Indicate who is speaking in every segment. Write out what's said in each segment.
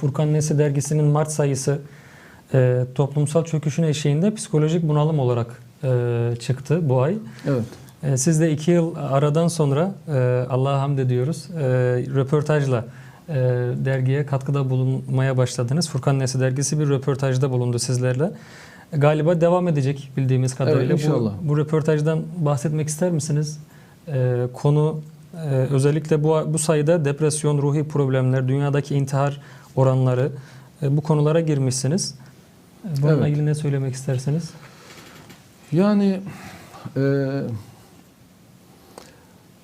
Speaker 1: Furkan Nesi dergisinin Mart sayısı e, toplumsal çöküşün eşiğinde psikolojik bunalım olarak e, çıktı bu ay.
Speaker 2: Evet.
Speaker 1: E, siz de iki yıl aradan sonra e, Allah'a hamd ediyoruz. E, röportajla e, dergiye katkıda bulunmaya başladınız. Furkan Nesi dergisi bir röportajda bulundu sizlerle. Galiba devam edecek bildiğimiz kadarıyla.
Speaker 2: inşallah.
Speaker 1: Bu, bu röportajdan bahsetmek ister misiniz? E, konu e, özellikle bu, bu sayıda depresyon, ruhi problemler, dünyadaki intihar oranları e, bu konulara girmişsiniz. E, Bununla
Speaker 2: Evet.
Speaker 1: ilgili ne söylemek isterseniz?
Speaker 2: Yani e,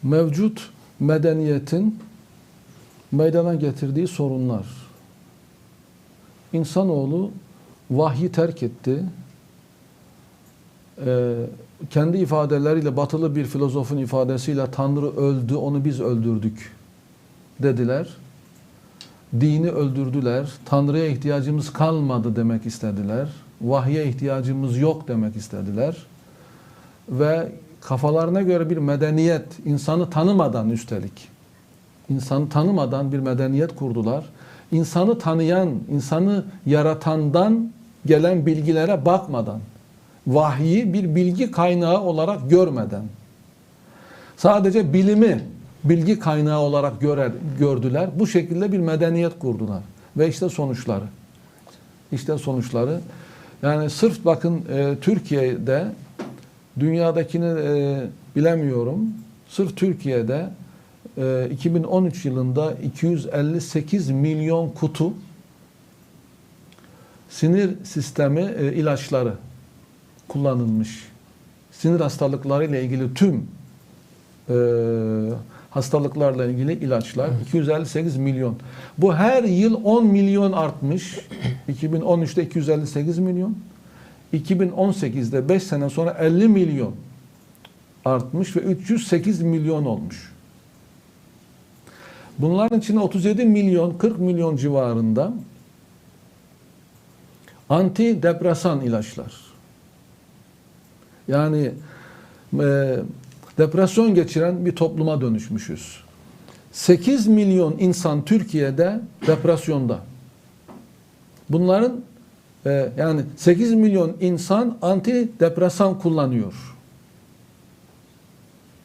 Speaker 2: mevcut medeniyetin meydana getirdiği sorunlar. İnsanoğlu vahyi terk etti. E, kendi ifadeleriyle batılı bir filozofun ifadesiyle Tanrı öldü, onu biz öldürdük dediler. Dini öldürdüler. Tanrı'ya ihtiyacımız kalmadı demek istediler. Vahye ihtiyacımız yok demek istediler. Ve kafalarına göre bir medeniyet, insanı tanımadan üstelik, insanı tanımadan bir medeniyet kurdular. İnsanı tanıyan, insanı yaratandan gelen bilgilere bakmadan, vahyi bir bilgi kaynağı olarak görmeden, sadece bilimi bilgi kaynağı olarak görer, gördüler. Bu şekilde bir medeniyet kurdular. Ve işte sonuçları. İşte sonuçları. Yani sırf bakın e, Türkiye'de dünyadakini e, bilemiyorum. Sırf Türkiye'de e, 2013 yılında 258 milyon kutu sinir sistemi e, ilaçları kullanılmış. Sinir hastalıkları ile ilgili tüm e, hastalıklarla ilgili ilaçlar 258 milyon. Bu her yıl 10 milyon artmış. 2013'te 258 milyon. 2018'de 5 sene sonra 50 milyon artmış ve 308 milyon olmuş. Bunların içinde 37 milyon 40 milyon civarında antidepresan ilaçlar. Yani e, depresyon geçiren bir topluma dönüşmüşüz. 8 milyon insan Türkiye'de depresyonda. Bunların e, yani 8 milyon insan antidepresan kullanıyor.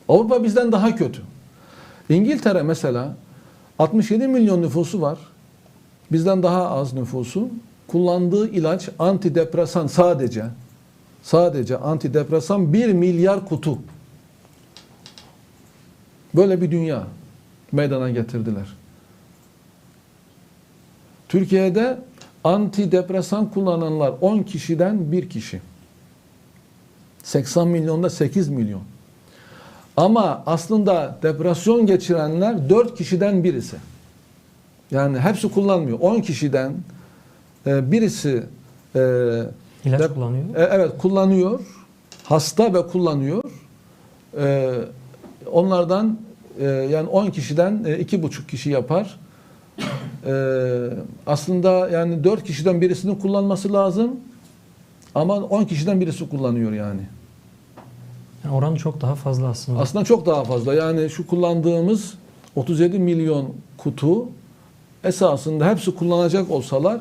Speaker 2: Avrupa bizden daha kötü. İngiltere mesela 67 milyon nüfusu var. Bizden daha az nüfusu. Kullandığı ilaç antidepresan sadece sadece antidepresan 1 milyar kutu. Böyle bir dünya meydana getirdiler. Türkiye'de antidepresan kullananlar 10 kişiden 1 kişi. 80 milyonda 8 milyon. Ama aslında depresyon geçirenler 4 kişiden birisi. Yani hepsi kullanmıyor. 10 kişiden e, birisi e,
Speaker 1: İlaç kullanıyor.
Speaker 2: e, Evet kullanıyor. Hasta ve kullanıyor. E, onlardan e, yani 10 kişiden e, iki buçuk kişi yapar. E, aslında yani 4 kişiden birisinin kullanması lazım. Ama 10 kişiden birisi kullanıyor yani.
Speaker 1: Yani oran çok daha fazla aslında.
Speaker 2: Aslında çok daha fazla. Yani şu kullandığımız 37 milyon kutu esasında hepsi kullanacak olsalar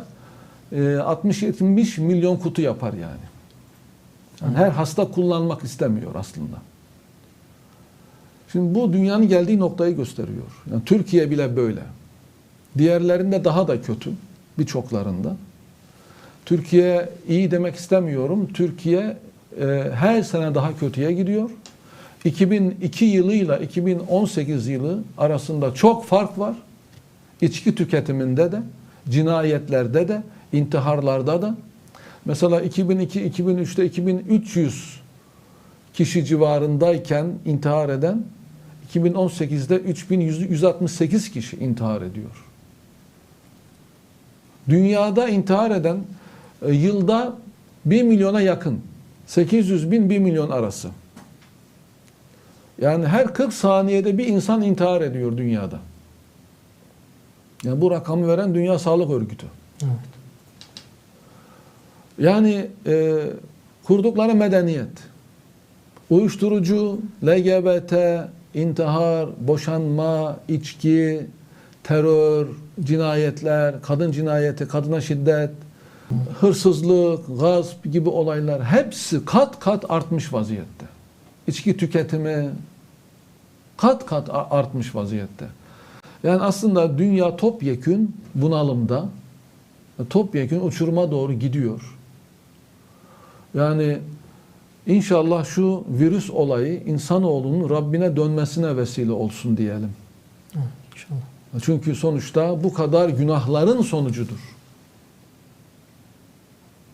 Speaker 2: e, 60-70 milyon kutu yapar yani. yani. Her hasta kullanmak istemiyor aslında. Şimdi bu dünyanın geldiği noktayı gösteriyor. Yani Türkiye bile böyle. Diğerlerinde daha da kötü. Birçoklarında. Türkiye iyi demek istemiyorum. Türkiye e, her sene daha kötüye gidiyor. 2002 yılıyla 2018 yılı arasında çok fark var. İçki tüketiminde de, cinayetlerde de, intiharlarda da. Mesela 2002, 2003'te 2300 kişi civarındayken intihar eden 2018'de 3168 kişi intihar ediyor. Dünyada intihar eden e, yılda 1 milyona yakın. 800 bin 1 milyon arası. Yani her 40 saniyede bir insan intihar ediyor dünyada. Yani bu rakamı veren Dünya Sağlık Örgütü.
Speaker 1: Evet.
Speaker 2: Yani e, kurdukları medeniyet, uyuşturucu, LGBT, intihar, boşanma, içki, terör, cinayetler, kadın cinayeti, kadına şiddet, hırsızlık, gasp gibi olaylar hepsi kat kat artmış vaziyette. İçki tüketimi kat kat artmış vaziyette. Yani aslında dünya topyekün bunalımda, topyekün uçuruma doğru gidiyor. Yani inşallah şu virüs olayı insanoğlunun Rabbine dönmesine vesile olsun diyelim.
Speaker 1: İnşallah.
Speaker 2: Çünkü sonuçta bu kadar günahların sonucudur.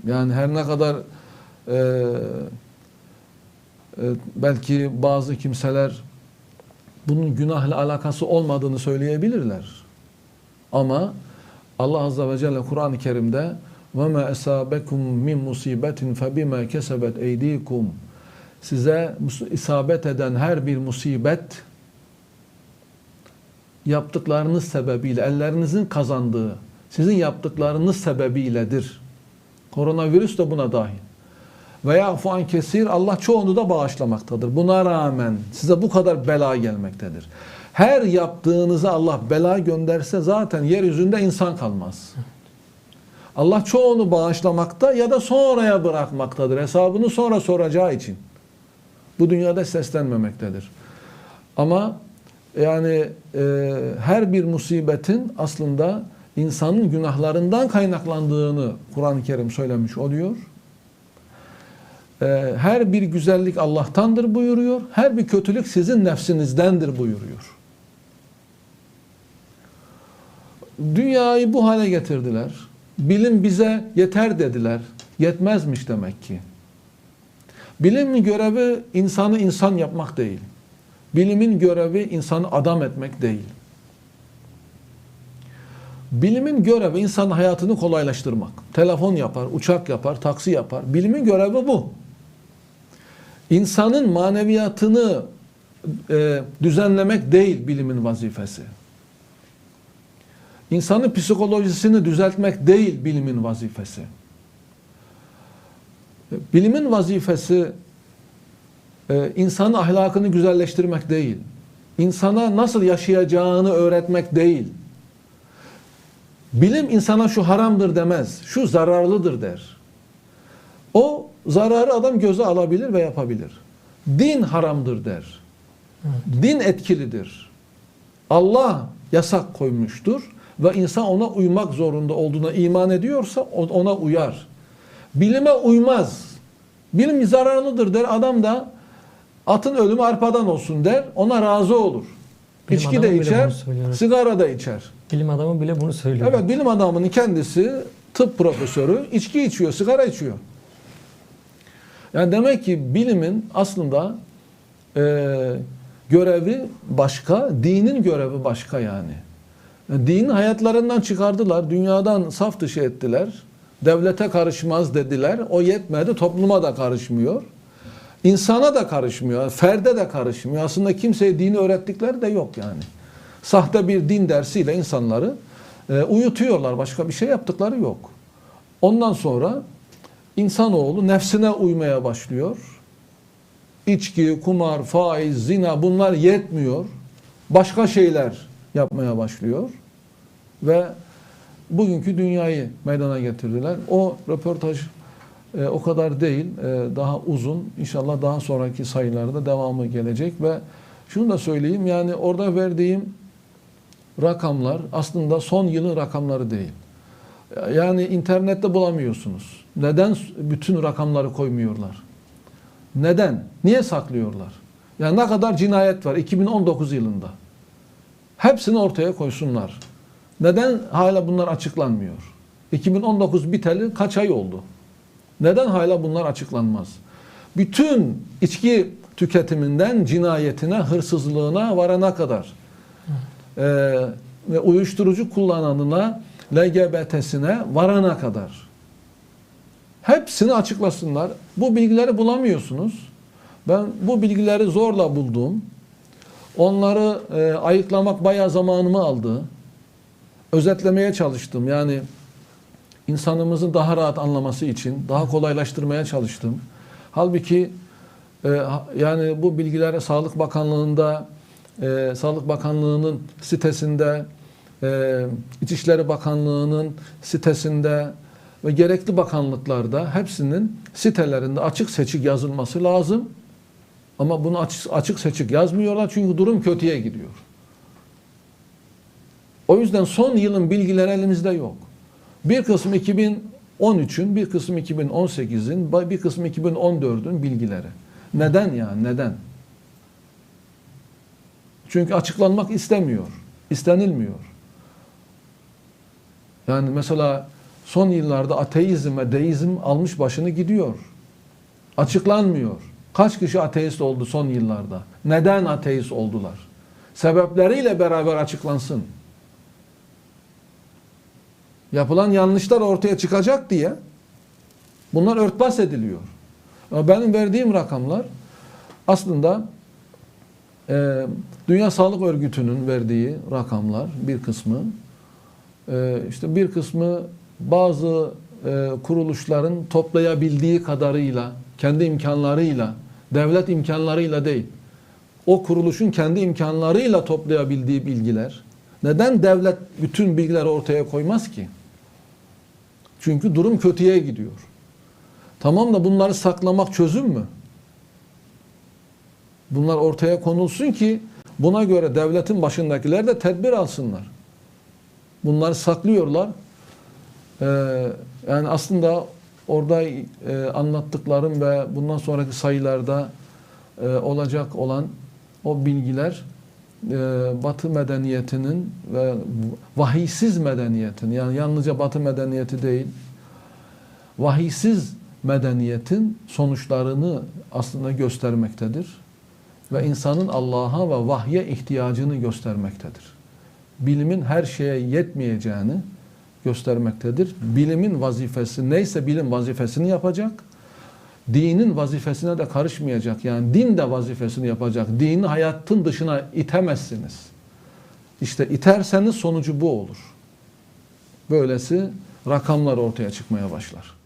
Speaker 2: Yani her ne kadar e, e, belki bazı kimseler bunun günahla alakası olmadığını söyleyebilirler. Ama Allah Azze ve Celle Kur'an-ı Kerim'de وَمَا أَسَابَكُمْ مِنْ مُصِيبَةٍ فَبِمَا كَسَبَتْ اَيْد۪يكُمْ Size mus- isabet eden her bir musibet yaptıklarınız sebebiyle, ellerinizin kazandığı, sizin yaptıklarınız sebebiyledir. Koronavirüs de buna dahil. Veya fuan kesir Allah çoğunu da bağışlamaktadır. Buna rağmen size bu kadar bela gelmektedir. Her yaptığınıza Allah bela gönderse zaten yeryüzünde insan kalmaz. Allah çoğunu bağışlamakta ya da sonraya bırakmaktadır. Hesabını sonra soracağı için. Bu dünyada seslenmemektedir. Ama yani e, her bir musibetin aslında insanın günahlarından kaynaklandığını Kur'an-ı Kerim söylemiş oluyor. E, her bir güzellik Allah'tandır buyuruyor. Her bir kötülük sizin nefsinizdendir buyuruyor. Dünyayı bu hale getirdiler. Bilim bize yeter dediler. Yetmezmiş demek ki. Bilimin görevi insanı insan yapmak değil. Bilimin görevi insanı adam etmek değil. Bilimin görevi insanın hayatını kolaylaştırmak. Telefon yapar, uçak yapar, taksi yapar. Bilimin görevi bu. İnsanın maneviyatını e, düzenlemek değil bilimin vazifesi. İnsanın psikolojisini düzeltmek değil bilimin vazifesi. Bilimin vazifesi e, insanın ahlakını güzelleştirmek değil. İnsana nasıl yaşayacağını öğretmek değil. Bilim insana şu haramdır demez, şu zararlıdır der. O zararı adam göze alabilir ve yapabilir. Din haramdır der. Din etkilidir. Allah yasak koymuştur ve insan ona uymak zorunda olduğuna iman ediyorsa ona uyar. Bilime uymaz. Bilim zararlıdır der. Adam da atın ölümü arpadan olsun der. Ona razı olur.
Speaker 1: Bilim
Speaker 2: İçki de içer, sigara da içer.
Speaker 1: Bilim adamı bile bunu söylüyor.
Speaker 2: Evet bilim adamının kendisi tıp profesörü içki içiyor, sigara içiyor. Yani demek ki bilimin aslında e, görevi başka, dinin görevi başka yani. Dinin hayatlarından çıkardılar, dünyadan saf dışı ettiler. Devlete karışmaz dediler. O yetmedi, topluma da karışmıyor. İnsana da karışmıyor, ferde de karışmıyor. Aslında kimseye dini öğrettikleri de yok yani. Sahte bir din dersiyle insanları e, uyutuyorlar. Başka bir şey yaptıkları yok. Ondan sonra insanoğlu nefsine uymaya başlıyor. İçki, kumar, faiz, zina bunlar yetmiyor. Başka şeyler yapmaya başlıyor. Ve bugünkü dünyayı meydana getirdiler. O röportaj e, o kadar değil, e, daha uzun. İnşallah daha sonraki sayılarda devamı gelecek ve şunu da söyleyeyim yani orada verdiğim rakamlar aslında son yılın rakamları değil. Yani internette bulamıyorsunuz. Neden bütün rakamları koymuyorlar? Neden? Niye saklıyorlar? Ya ne kadar cinayet var 2019 yılında? Hepsini ortaya koysunlar. Neden hala bunlar açıklanmıyor? 2019 biteli kaç ay oldu? Neden hala bunlar açıklanmaz? Bütün içki tüketiminden cinayetine, hırsızlığına varana kadar e, ve uyuşturucu kullananına, LGBT'sine varana kadar hepsini açıklasınlar. Bu bilgileri bulamıyorsunuz. Ben bu bilgileri zorla buldum. Onları e, ayıklamak bayağı zamanımı aldı. Özetlemeye çalıştım. Yani insanımızın daha rahat anlaması için daha kolaylaştırmaya çalıştım. Halbuki e, yani bu bilgiler Sağlık Bakanlığı'nda e, Sağlık Bakanlığı'nın sitesinde e, İçişleri Bakanlığı'nın sitesinde ve gerekli bakanlıklarda hepsinin sitelerinde açık seçik yazılması lazım. Ama bunu açık, açık seçik yazmıyorlar çünkü durum kötüye gidiyor. O yüzden son yılın bilgileri elimizde yok. Bir kısmı 2013'ün, bir kısmı 2018'in, bir kısmı 2014'ün bilgileri. Neden yani? Neden? Çünkü açıklanmak istemiyor. istenilmiyor. Yani mesela son yıllarda ateizm ve deizm almış başını gidiyor. Açıklanmıyor. Kaç kişi ateist oldu son yıllarda? Neden ateist oldular? Sebepleriyle beraber açıklansın. Yapılan yanlışlar ortaya çıkacak diye bunlar örtbas ediliyor. Ama benim verdiğim rakamlar aslında e, Dünya Sağlık Örgütü'nün verdiği rakamlar bir kısmı e, işte bir kısmı bazı e, kuruluşların toplayabildiği kadarıyla kendi imkanlarıyla devlet imkanlarıyla değil o kuruluşun kendi imkanlarıyla toplayabildiği bilgiler neden devlet bütün bilgileri ortaya koymaz ki? Çünkü durum kötüye gidiyor. Tamam da bunları saklamak çözüm mü? Bunlar ortaya konulsun ki buna göre devletin başındakiler de tedbir alsınlar. Bunları saklıyorlar. Ee, yani aslında orada e, anlattıklarım ve bundan sonraki sayılarda e, olacak olan o bilgiler e, Batı medeniyetinin ve vahiysiz medeniyetin yani yalnızca Batı medeniyeti değil vahiysiz medeniyetin sonuçlarını aslında göstermektedir ve insanın Allah'a ve vahye ihtiyacını göstermektedir. Bilimin her şeye yetmeyeceğini göstermektedir. Bilimin vazifesi neyse bilim vazifesini yapacak. Dinin vazifesine de karışmayacak. Yani din de vazifesini yapacak. Dini hayatın dışına itemezsiniz. İşte iterseniz sonucu bu olur. Böylesi rakamlar ortaya çıkmaya başlar.